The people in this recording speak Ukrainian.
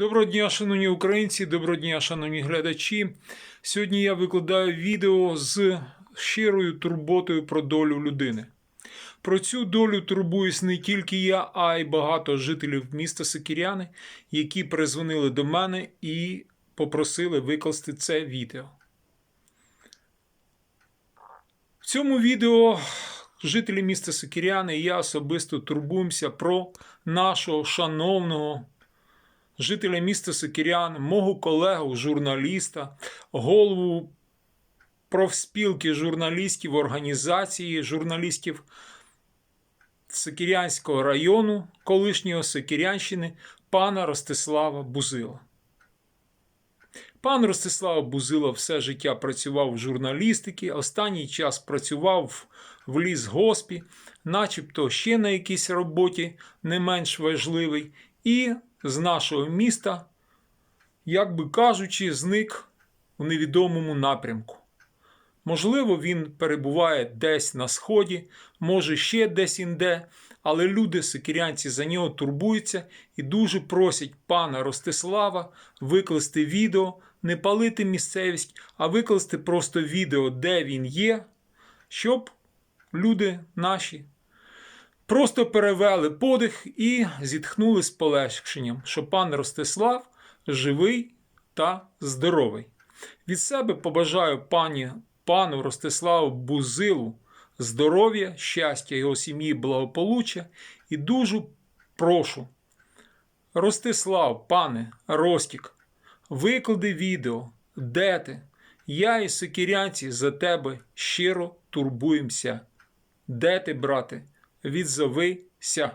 Доброго дня, шановні українці, доброго дня, шановні глядачі. Сьогодні я викладаю відео з щирою турботою про долю людини. Про цю долю турбуюсь не тільки я, а й багато жителів міста Сокіряни, які призвонили до мене і попросили викласти це відео. В цьому відео жителі міста Сокіряни і я особисто турбуємося про нашого шановного жителя міста Сокірян, мого колегу, журналіста, голову профспілки журналістів організації журналістів Сокірянського району, колишнього Сокірянщини, пана Ростислава Бузила. Пан Ростислав Бузило все життя працював в журналістиці, останній час працював в лісгоспі, начебто ще на якійсь роботі не менш важливий, і з нашого міста, як би кажучи, зник у невідомому напрямку. Можливо, він перебуває десь на сході, може ще десь інде, але люди сикірянці за нього турбуються і дуже просять пана Ростислава викласти відео, не палити місцевість, а викласти просто відео, де він є, щоб люди наші просто перевели подих і зітхнули з полегшенням, що пан Ростислав живий та здоровий. Від себе побажаю пані, пану Ростиславу Бузилу здоров'я, щастя його сім'ї, благополуччя і дуже прошу. Ростислав, пане Ростік, виклади відео, де ти? Я і сокірянці за тебе щиро турбуємося. Де ти, брате? Відзовися.